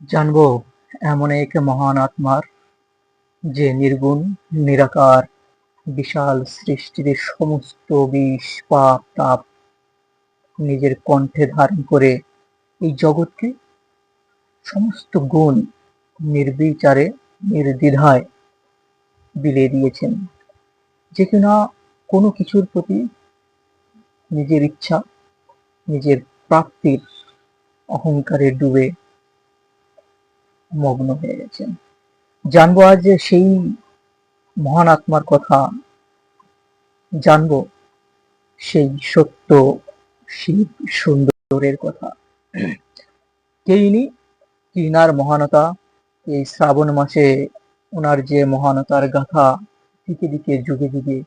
জানব এমন এক মহান আত্মার যে নির্গুণ, নিরাকার, বিশাল সৃষ্টির সমস্ত বিষ, পাপ, তাপ নিজের কণ্ঠে ধারণ করে এই জগৎকে সমস্ত গুণ নির্বিচারে, নির্দ্বিধায় বিলিয়ে দিয়েছেন। যে কিনা কোনো কিছুর প্রতি নিজের ইচ্ছা, নিজের প্রাপ্তির অহংকারে ডুবে মগ্ন হয়ে গেছেন। জানব আজ সেই মহান আত্মার কথা জানব, সেই সত্য শিব সুন্দরের কথা। কে ইনি? কি ইনার মহানতা? এই শ্রাবণ মাসে ওনার যে মহানতার গাথা দিকে দিকে, যুগে যুগে,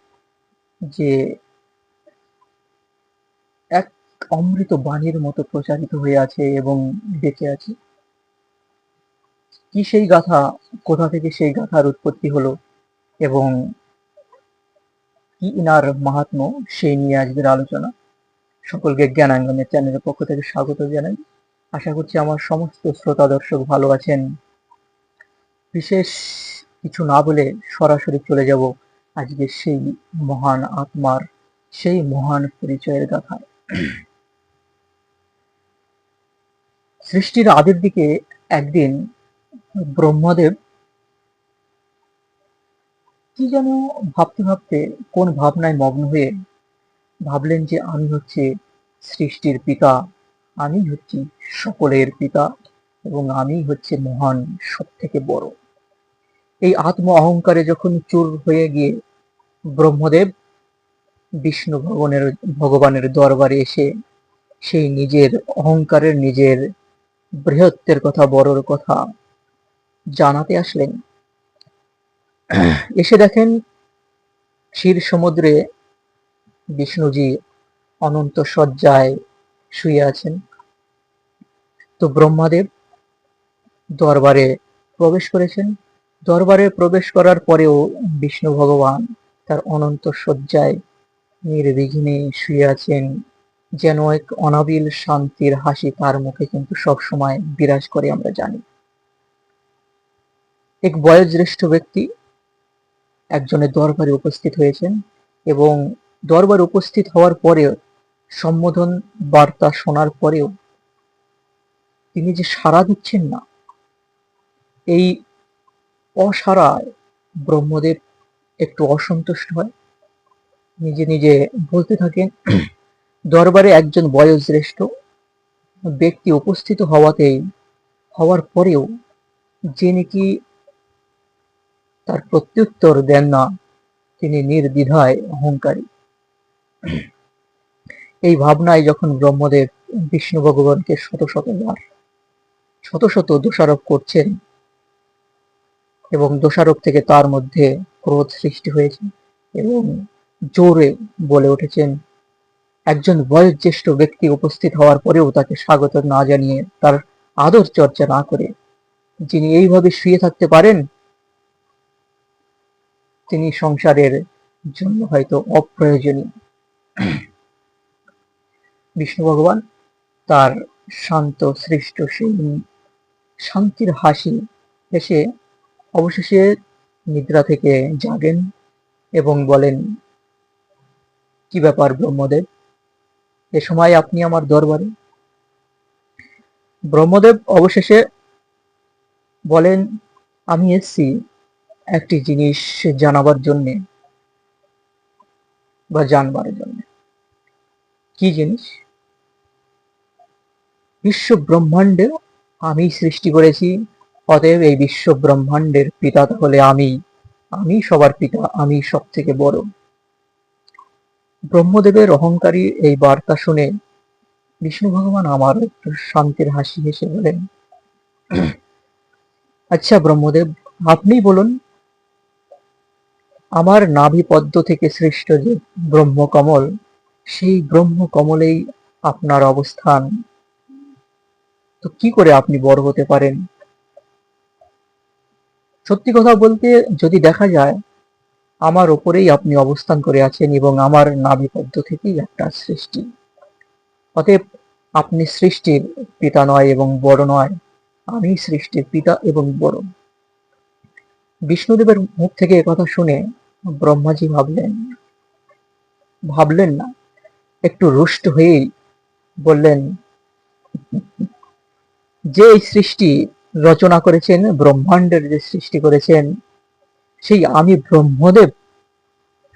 যে এক অমৃত বাণীর মতো প্রচারিত হয়ে আছে এবং বেঁচে আছে কি সেই গাথা? কোথা থেকে সেই গাথার উৎপত্তি হলো? এবং কি ইনার মাহাত্ম সেই নিয়ে আজকের আলোচনা? সকলকে জ্ঞানাঙ্গনের চ্যানেলের পক্ষ থেকে স্বাগত জানাই। আশা করছি আমার সমস্ত শ্রোতা দর্শক ভালো আছেন। বিশেষ কিছু না বলে সরাসরি চলে যাব আজকে সেই মহান আত্মার, সেই মহান পরিচয়ের গাথায়। সৃষ্টির আদির দিকে একদিন ব্রহ্মদেব কি যেন ভাবতে ভাবতে কোন ভাবনায় মগ্ন হয়ে ভাবলেন যে আমি হচ্ছে সৃষ্টির পিতা, আমি হচ্ছি সকলের পিতা এবং আমি হচ্ছে মহান সব থেকে বড়। এই আত্ম অহংকারে যখন চুর হয়ে গিয়ে ব্রহ্মদেব বিষ্ণু ভগবানের ভগবানের দরবারে এসে সেই নিজের অহংকারের, নিজের বৃহত্বের কথা, বড়র কথা জানাতে আসলেন। এসে দেখেন ক্ষীর সমুদ্রে বিষ্ণুজি অনন্ত শয্যায় শুয়ে আছেন। তো ব্রহ্মাদেব দরবারে প্রবেশ করেছেন। দরবারে প্রবেশ করার পরেও বিষ্ণু ভগবান তার অনন্ত শয্যায় নির্বিঘ্নে শুয়ে আছেন। যেন এক অনাবিল শান্তির হাসি তার মুখে কিন্তু সবসময় বিরাজ করে আমরা জানি। এক বয়োজ্যেষ্ঠ ব্যক্তি একজনের দরবারে উপস্থিত হয়েছেন এবং দরবার উপস্থিত হওয়ার পরেও সম্বোধন বার্তা শোনার পরেও তিনি যে সাড়া দিচ্ছেন না, এই অসাড়ায় ব্রহ্মদেব একটু অসন্তুষ্ট হয়। নিজে নিজে বলতে থাকেন, দরবারে একজন বয়োজ্যেষ্ঠ ব্যক্তি উপস্থিত হওয়াতেই, হওয়ার পরেও যে নাকি তার প্রত্যুত্তর দেন না। তিনি নির্দ্বিধায় অহংকারী। এই ভাবনায় যখন ব্রহ্মদেব বিষ্ণু ভগবানকে শত শতবার শত শত দোষারোপ করছেন এবং দোষারোপ থেকে তার মধ্যে ক্রোধ সৃষ্টি হয়েছে এবং জোরে বলে উঠেছেন, একজন বয়োজ্যেষ্ঠ ব্যক্তি উপস্থিত হওয়ার পরেও তাকে স্বাগত না জানিয়ে তার আদর চর্চা না করে, যিনি এইভাবে শুয়ে থাকতে পারেন তিনি সংসারের জন্য হয়তো অপ্রয়োজনীয়। বিষ্ণু ভগবান তার শান্ত, সৃষ্ট, সেই শান্তির হাসি এসে অবশেষে নিদ্রা থেকে জাগেন এবং বলেন, কি ব্যাপার ব্রহ্মদেব? এ সময় আপনি আমার দরবারে? ব্রহ্মদেব অবশেষে বলেন, আমি এসছি একটি জিনিস জানাবার জন্যে বা জানবার জন্য। কি জিনিস? বিশ্ব ব্রহ্মাণ্ডে আমি সৃষ্টি করেছি, অতএব এই বিশ্ব ব্রহ্মাণ্ডের পিতা তাহলে আমি। আমি সবার পিতা, আমি সব থেকে বড়। ব্রহ্মদেবের অহংকারী এই বার্তা শুনে বিষ্ণু ভগবান আমার একটু শান্তির হাসি হেসে বলেন আচ্ছা ব্রহ্মদেব, আপনি বলুন আমার নাভি পদ্ম থেকে সৃষ্ট যে ব্রহ্মকমল, সেই ব্রহ্মকমলেই আপনার অবস্থান। তো কি করে আপনি বড় হতে পারেন? সত্যি কথা বলতে যদি দেখা যায়, আমার ওপরেই আপনি অবস্থান করে আছেন এবং আমার নাভিপদ্ম থেকেই একটা সৃষ্টি। অতএব আপনি সৃষ্টির পিতা নয় এবং বড় নয়, আমি সৃষ্টির পিতা এবং বড়। বিষ্ণুদেবের মুখ থেকে কথা শুনে ব্রহ্মাজি ভাবলেন ভাবলেন না, একটু রুষ্ট হয়েই বললেন, যে সৃষ্টি রচনা করেছেন, ব্রহ্মাণ্ডের যে সৃষ্টি করেছেন, সেই আমি ব্রহ্মদেব।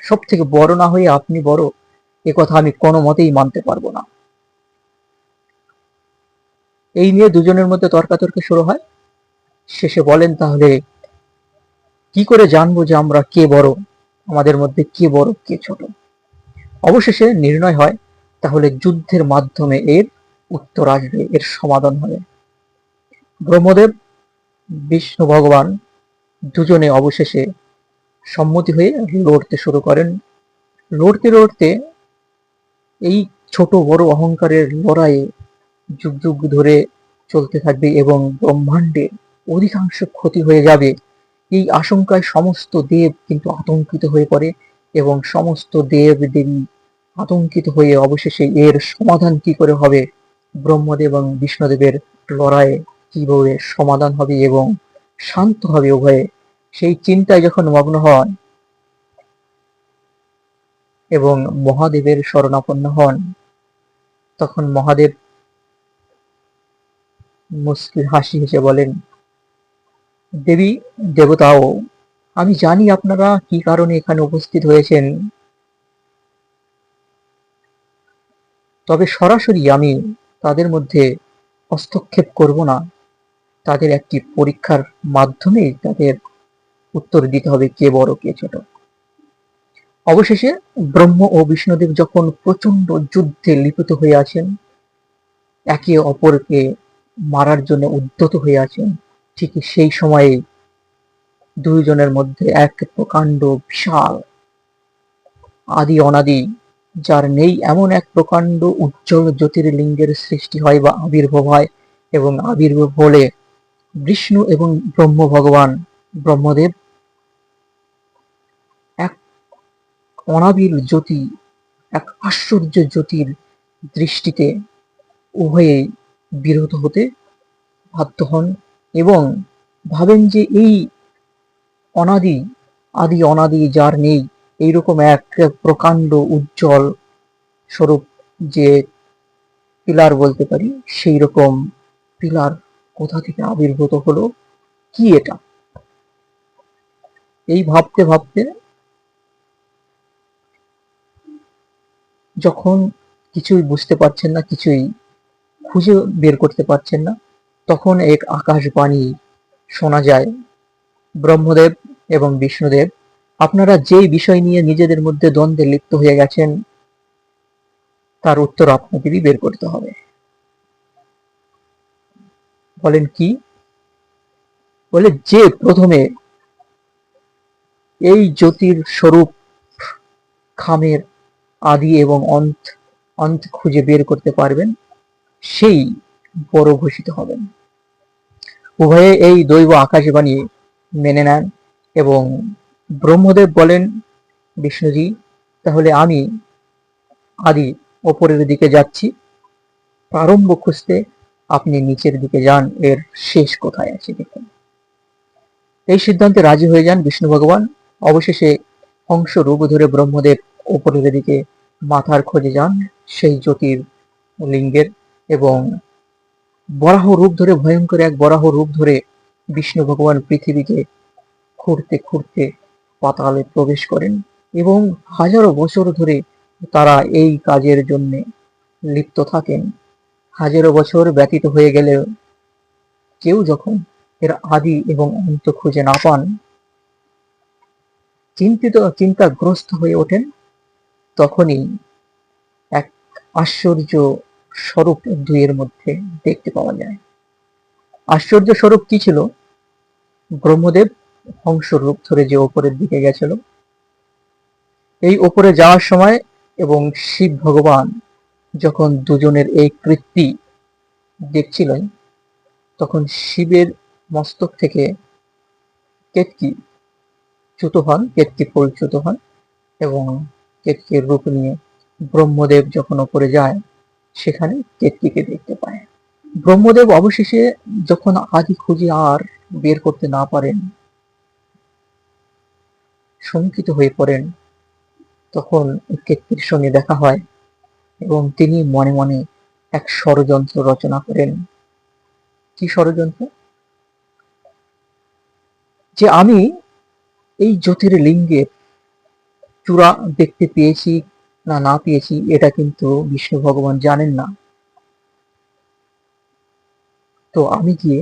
সব থেকে বড় না হয়ে আপনি বড়, এ কথা আমি কোনো মতেই মানতে পারব না। এই নিয়ে দুজনের মধ্যে তর্কাতর্কি শুরু হয়। শেষে বলেন, তাহলে কি করে জানব যে আমরা কে বড়? আমাদের মধ্যে কে বড়, কে ছোট? অবশেষে নির্ণয় হয়, তাহলে যুদ্ধের মাধ্যমে এর উত্তর আসবে, এর সমাধান হবে। ব্রহ্মদেব, বিষ্ণু ভগবান দুজনে অবশেষে সম্মতি হয়ে লড়তে শুরু করেন। লড়তে লড়তে এই ছোট বড় অহংকারের লড়াইয়ে যুগ যুগ ধরে চলতে থাকবে এবং ব্রহ্মাণ্ডের অধিকাংশ ক্ষতি হয়ে যাবে। এই আশঙ্কায় সমস্ত দেব কিন্তু আতঙ্কিত হয়ে পড়ে এবং সমস্ত দেব দেবী আতঙ্কিত হয়ে অবশেষে এর সমাধান কি করে হবে? ব্রহ্মদেব এবং বিষ্ণুদেবের লড়াইয়ে কীভাবে সমাধান হবে এবং শান্ত হবে উভয়ে? সেই চিন্তায় যখন মগ্ন হয় এবং মহাদেবের শরণাপন্ন হন, তখন মহাদেব মুস্কিল হাসি হেসে বলেন দেবী, দেবতাও, আমি জানি আপনারা কি কারণে এখানে উপস্থিত হয়েছেন। তবে সরাসরি আমি তাদের মধ্যে হস্তক্ষেপ করব না। তাদের একটি পরীক্ষার মাধ্যমে তাদের উত্তর দিতে হবে কে বড়, কে ছোট। অবশেষে ব্রহ্ম ও বিষ্ণুদেব যখন প্রচণ্ড যুদ্ধে লিপিত হয়ে আছেন, একে অপরকে মারার জন্য উদ্যত হয়ে আছেন ঠিক সেই সময়ে দুইজনের মধ্যে এক প্রকাণ্ড বিশাল, আদি অনাদি, যার নেই এমন এক প্রকাণ্ড উজ্জ্বল জ্যোতির্লিঙ্গের সৃষ্টি হয় বা আবির্ভাব হয় এবং আবির্ভাব হলে বিষ্ণু এবং ব্রহ্ম ভগবান, ব্রহ্মদেব এক অনাবিল জ্যোতি, এক আশ্চর্য জ্যোতির দৃষ্টিতে উভয়েই বিরত হতে বাধ্য হন। এবং ভাবেন যে এই অনাদি, আদি অনাদি যার নেই, এইরকম এক প্রকাণ্ড উজ্জ্বল স্বরূপ যে পিলার বলতে পারি সেই রকম পিলার কোথা থেকে আবির্ভূত হলো, কি এটা? এই ভাবতে ভাবতে যখন কিছুই বুঝতে পারছেন না, কিছুই খুঁজে বের করতে পারছেন না তখন এক আকাশবাণী শোনা যায়, ব্রহ্মদেব এবং বিষ্ণুদেব, আপনারা যেই বিষয় নিয়ে নিজেদের মধ্যে দ্বন্দ্বে লিপ্ত হয়ে গেছেন, তার উত্তর আপনাদেরই বের করতে হবে। বলেন কি? বলে যে প্রথমে এই জ্যোতির স্বরূপ খামের আদি এবং অন্ত অন্ত খুঁজে বের করতে পারবেন, সেই বড় ঘোষিত হবেন। উভয়ে এই দৈব আকাশবাণী মেনে নেন এবং ব্রহ্মদেব বলেন, বিষ্ণুজি, তাহলে আমি আদি ওপরের দিকে যাচ্ছি। প্রারম্ভ খুঁজতে আপনি নিচের দিকে যান, এর শেষ কোথায় আছে দেখুন। এই সিদ্ধান্তে রাজি হয়ে যান বিষ্ণু ভগবান। অবশেষে অংশ রূপ ধরে ব্রহ্মদেব ওপরের দিকে মাথার খোঁজে যান, সেই জ্যোতির লিঙ্গের এবং বরাহ রূপ ধরে, ভয়ঙ্কর এক বরাহ রূপ ধরে বিষ্ণু ভগবান পৃথিবীকে খুঁড়তে খুঁড়তে পাতালে প্রবেশ করেন এবং হাজারো বছর ধরে তারা এই কাজের জন্য লিপ্ত থাকেন। হাজারো বছর ব্যতীত হয়ে গেলেও কেউ যখন এর আদি এবং অন্ত খুঁজে না পান, চিন্তিত, চিন্তাগ্রস্ত হয়ে ওঠেন, তখনই এক আশ্চর্য স্বরূপ দুইয়ের মধ্যে দেখতে পাওয়া যায়। আশ্চর্য স্বরূপ কি ছিল? ব্রহ্মদেব হংস রূপ ধরে যে ওপরের দিকে গেছিল। এই ওপরে যাওয়ার সময় এবং শিব ভগবান যখন দুজনের এই কৃত্তি দেখছিলেন, তখন শিবের মস্তক থেকে কেতকি চ্যুত হন, কেতকি পরিচ্যুত হন এবং কেতকির রূপ নিয়ে ব্রহ্মদেব যখন ওপরে যায় সেখানে কেতকিকে দেখতে পায়। ব্রহ্মদেব অবশেষে যখন আদি খুঁজে আর বের করতে না পারেন, শঙ্কিত হয়ে পড়েন, তখন কেতকির সঙ্গে দেখা হয় এবং তিনি মনে মনে এক ষড়যন্ত্র রচনা করেন। কি ষড়যন্ত্র? যে আমি এই জ্যোতির্লিঙ্গের চূড়া দেখতে পেয়েছি না না পেয়েছি, এটা কিন্তু বিষ্ণু ভগবান জানেন না। তো আমি গিয়ে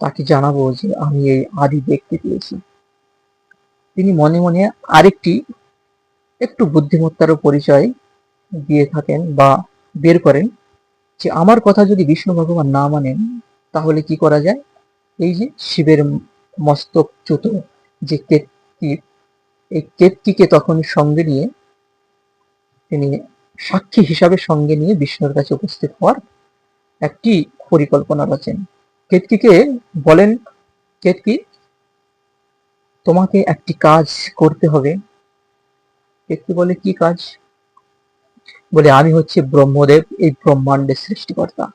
তাকে জানাব যে আমি এই আদি দেখতে পেয়েছি। তিনি মনে মনে আরেকটি একটু বুদ্ধিমত্তারও পরিচয় দিয়ে থাকেন বা বের করেন যে আমার কথা যদি বিষ্ণু ভগবান না মানেন, তাহলে কি করা যায়? এই যে শিবের মস্তক চ্যুত যে কেতকি এই কেতকিকে তখন সঙ্গে নিয়ে তিনি সাক্ষী হিসাবে সঙ্গে নিয়ে বিষ্ণুর কাছে উপস্থিত হওয়ার একটি পরিকল্পনা রচেন। কেতকিকে বলেন, কেতকি, তোমাকে একটি কাজ করতে হবে। কেতকি বলে, কি কাজ? বলে, আমি হচ্ছে ব্রহ্মদেব, এই ব্রহ্মাণ্ডের সৃষ্টিকর্তা।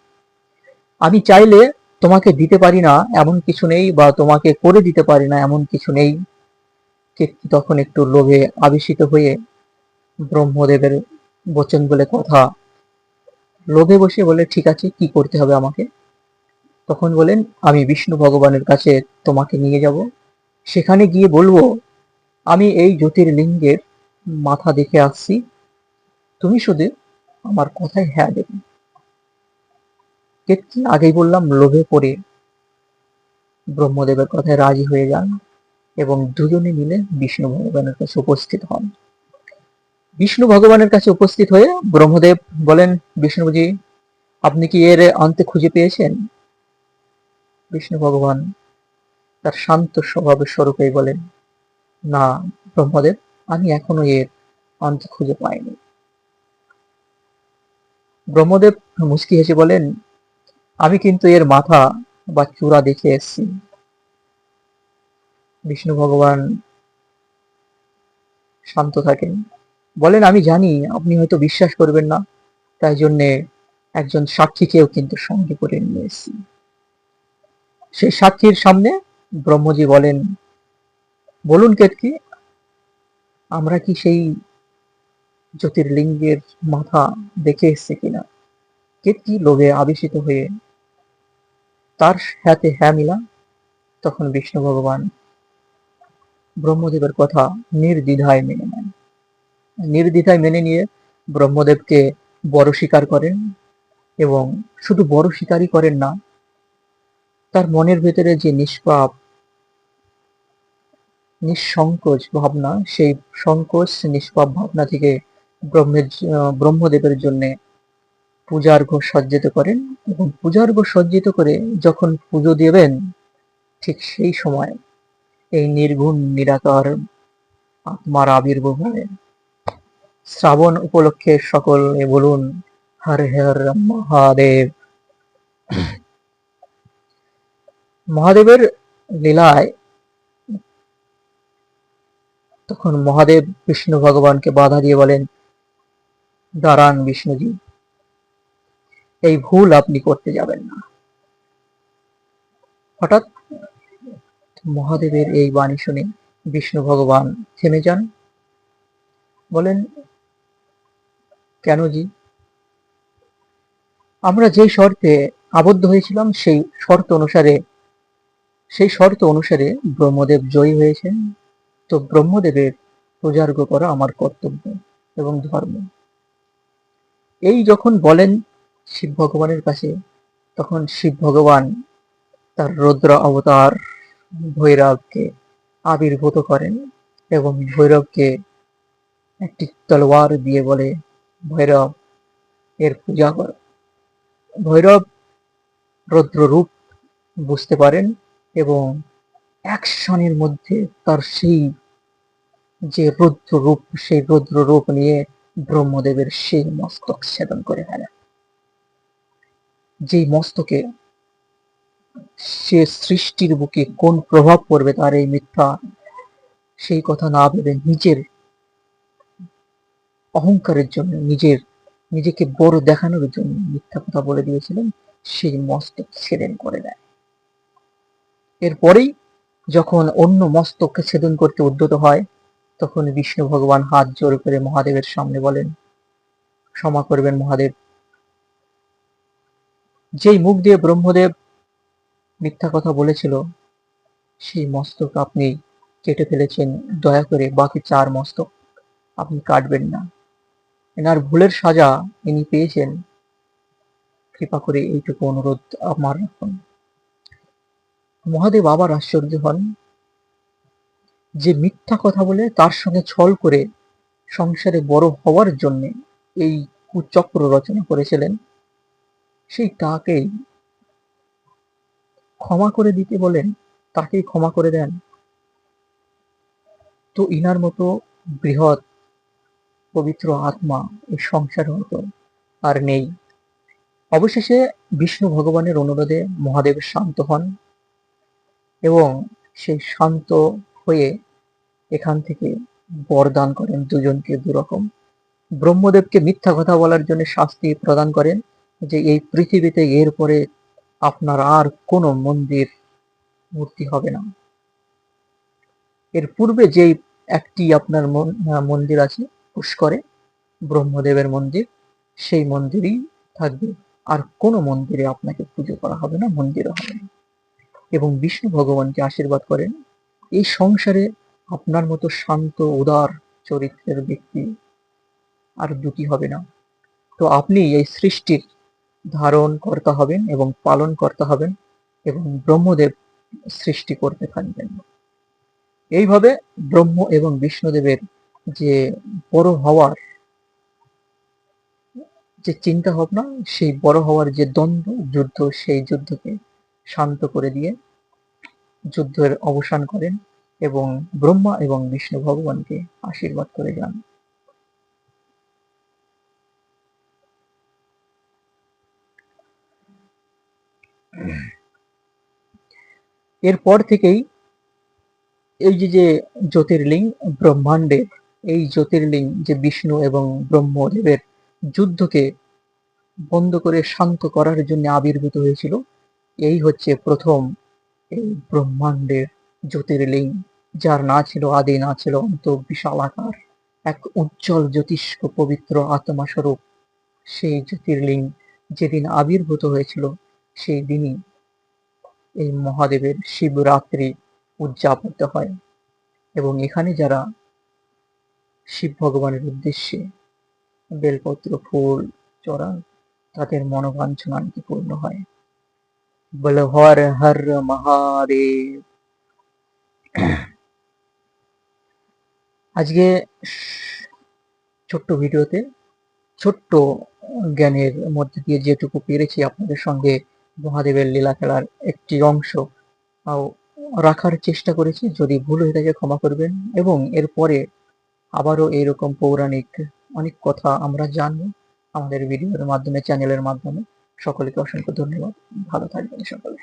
আমি চাইলে তোমাকে দিতে পারি না, এমন কিছু নেই, বা তোমাকে করে দিতে পারি না, এমন কিছু নেই। কেতকি তখন একটু লোভে আবেশিত হয়ে ব্রহ্মদেবের বচন বলে কথা। লোভে বসে বলে, ঠিক আছে, কি করতে হবে আমাকে? তখন বলেন, আমি বিষ্ণু ভগবানের কাছে তোমাকে নিয়ে যাব। সেখানে গিয়ে বলব, আমি এই জ্যোতির্লিঙ্গের মাথা দেখে আসছি। তুমি শুধু আমার কথায় হ্যাঁ দেবে। কেতকি আগেই বললাম, লোভে পড়ে ব্রহ্মদেবের কথায় রাজি হয়ে যান এবং দুজনে মিলে বিষ্ণু ভগবানের কাছে উপস্থিত হন। বিষ্ণু ভগবানের কাছে উপস্থিত হয়ে ব্রহ্মদেব বলেন, বিষ্ণুজি, আপনি কি এর অন্তে খুঁজে পেয়েছেন? বিষ্ণু ভগবান তার শান্ত স্বভাবের স্বরূপেই বলেন, না ব্রহ্মদেব, আমি এখনও এর অন্ত খুঁজে পাইনি। ব্রহ্মদেব মুস্কি হেসে বলেন, আমি কিন্তু এর মাথা বা চূড়া দেখে এসেছি। বিষ্ণু ভগবান শান্ত থাকেন। বলেন, আমি জানি, আপনি হয়তো বিশ্বাস করবেন না। তাই জন্যে একজন সাক্ষীকেও কিন্তু সঙ্গে করে নিয়ে সেই সাক্ষীর সামনে ব্রহ্মজি বলেন, বলুন কেতকি, আমরা কি সেই জ্যোতির্লিঙ্গের মাথা দেখে এসছে কিনা? কেতকি লোভে আবেশিত হয়ে, তার হাতে হ্যাঁ মিলা। তখন বিষ্ণু ভগবান ব্রহ্মদেবের কথা নির্দ্বিধায় মেনে নেন। নির্দ্বিধায় মেনে নিয়ে ব্রহ্মদেবকে বড় স্বীকার করেন এবং শুধু বড় স্বীকারই করেন না, তার মনের ভেতরে যে নিষ্পাপ, নিঃসংকোচ ভাবনা, সেই সংকোচ, নিষ্পাপ ভাবনা থেকে ব্রহ্মের ব্রহ্মদেবের জন্য পূজার্ঘ সজ্জিত করেন এবং পূজার্ঘ সজ্জিত করে যখন পুজো দেবেন, ঠিক সেই সময় এই নির্গুণ, নিরাকার আত্মার আবির্ভাব হয়। শ্রাবণ উপলক্ষে সকলে বলুন, হর হর মহাদেব। মহাদেবের লীলায় তখন মহাদেব বিষ্ণু ভগবানকে বাধা দিয়ে বলেন, দাঁড়ান বিষ্ণুজি, এই ভুল আপনি করতে যাবেন না। হঠাৎ মহাদেবের এই বাণী শুনে বিষ্ণু ভগবান থেমে যান। বলেন কেন জি আমরা যে শর্তে আবদ্ধ হয়েছিলাম, সেই শর্ত অনুসারে, সেই শর্ত অনুসারে ব্রহ্মদেব জয়ী হয়েছেন। তো ব্রহ্মদেবের প্রজার্গ করা আমার কর্তব্য এবং ধর্ম। এই যখন বলেন শিব ভগবানের কাছে, তখন শিব ভগবান তার রুদ্র অবতার ভৈরবকে আবির্ভূত করেন এবং ভৈরবকে একটি তলোয়ার দিয়ে বলে ভৈরব এর পূজা কর, ভৈরব রুদ্র রূপ বুঝতে পারেন এবং ক্ষণের মধ্যে তার সেই যে রুদ্র রূপ সেই রুদ্র রূপ নিয়ে ব্রহ্মদেবের সেই মস্তক ছেদন করে ফেলে। যেই মস্তকে সে সৃষ্টির বুকে কোন প্রভাব পড়বে তার এই মিথ্যা, সেই কথা না ভেবে নিজের অহংকারের জন্য, নিজের, নিজেকে বড় দেখানোর জন্য মিথ্যা কথা বলে দিয়েছিলেন, সেই মস্তক ছেদন করে দেয়। এরপরেই যখন অন্য মস্তককে ছেদন করতে উদ্যত হয়, তখন বিষ্ণু ভগবান হাত জোর করে মহাদেবের সামনে বলেন, ক্ষমা করবেন মহাদেব। যেই মুখ দিয়ে ব্রহ্মদেব মিথ্যা কথা বলেছিল, সেই মস্তক আপনি কেটে ফেলেছেন। দয়া করে বাকি চার মস্তক আপনি কাটবেন না। এনার ভুলের সাজা ইনি পেয়েছেন। কৃপা করে এইটুকু অনুরোধ আমার রাখুন। মহাদেব আবার আশ্চর্য হন। যে মিথ্যা কথা বলে তার সঙ্গে ছল করে সংসারে বড় হওয়ার জন্য এই কুচক্র রচনা করেছিলেন, সেই তাকেই ক্ষমা করে দিতে বলেন, তাকেই ক্ষমা করে দেন। তো ইনার মতো বৃহৎ পবিত্র আত্মা এই সংসার হয়তো আর নেই। অবশেষে বিষ্ণু ভগবানের অনুরোধে মহাদেব শান্ত হন এবং সেই শান্ত হয়ে এখান থেকে বরদান করেন দুজনকে দুরকম। ব্রহ্মদেবকে মিথ্যা কথা বলার জন্য শাস্তি প্রদান করেন যে এই পৃথিবীতে এরপরে আপনার আর কোনো মন্দির মূর্তি হবে না। এর পূর্বে যেই একটি আপনার মন- মন্দির আছে পুষ্করে ব্রহ্মদেবের মন্দির, সেই মন্দিরই থাকবে। আর কোনো মন্দিরে আপনাকে পুজো করা হবে না, মন্দিরও হবে না। এবং বিষ্ণু ভগবানকে আশীর্বাদ করেন, এই সংসারে আপনার মতো শান্ত, উদার, চরিত্রের ব্যক্তি আর দুটি হবে না। তো আপনি এই সৃষ্টির ধারণ করতে হবেন এবং পালন করতে হবেন এবং ব্রহ্মদেব সৃষ্টি করতে থাকবেন। এইভাবে ব্রহ্ম এবং বিষ্ণুদেবের যে বড় হওয়ার যে চিন্তা ভাবনা, সেই বড় হওয়ার যে দ্বন্দ্ব, যুদ্ধ, সেই যুদ্ধকে শান্ত করে দিয়ে যুদ্ধের অবসান করেন এবং ব্রহ্মা এবং বিষ্ণু ভগবানকে আশীর্বাদ করে যান। এরপর থেকেই এই যে যে জ্যোতির্লিঙ্গ ব্রহ্মাণ্ডের এই জ্যোতির্লিঙ্গ যে বিষ্ণু এবং ব্রহ্মদেবের যুদ্ধকে বন্ধ করে শান্ত করার জন্য আবির্ভূত হয়েছিল, এই হচ্ছে প্রথম এই ব্রহ্মাণ্ডের জ্যোতির্লিঙ্গ যার না ছিল আদি, না ছিল অন্ত বিশাল আকার। এক উজ্জ্বল জ্যোতিষ্ক পবিত্র আত্মা স্বরূপ সেই জ্যোতির্লিঙ্গ যেদিন আবির্ভূত হয়েছিল, সেই দিনই এই মহাদেবের শিবরাত্রি উদযাপিত হয়। এবং এখানে যারা শিব ভগবানের উদ্দেশ্যে বেলপত্র, ফুল চড়ান তাদের মনোবাঞ্ছনা নাকি পূর্ণ হয়। বলে হর মহাদেব। আজকে ছোট্ট ভিডিওতে ছোট্ট জ্ঞানের মধ্যে দিয়ে যেটুকু পেরেছি আপনাদের সঙ্গে মহাদেবের লীলা খেলার একটি অংশ রাখার চেষ্টা করেছি। যদি ভুল হয়ে থাকে ক্ষমা করবেন এবং এরপরে আবারও এইরকম পৌরাণিক অনেক কথা আমরা জানব আমাদের ভিডিওর মাধ্যমে চ্যানেলের মাধ্যমে। সকলকে অসংখ্য ধন্যবাদ। ভালো থাকবেন সকলে।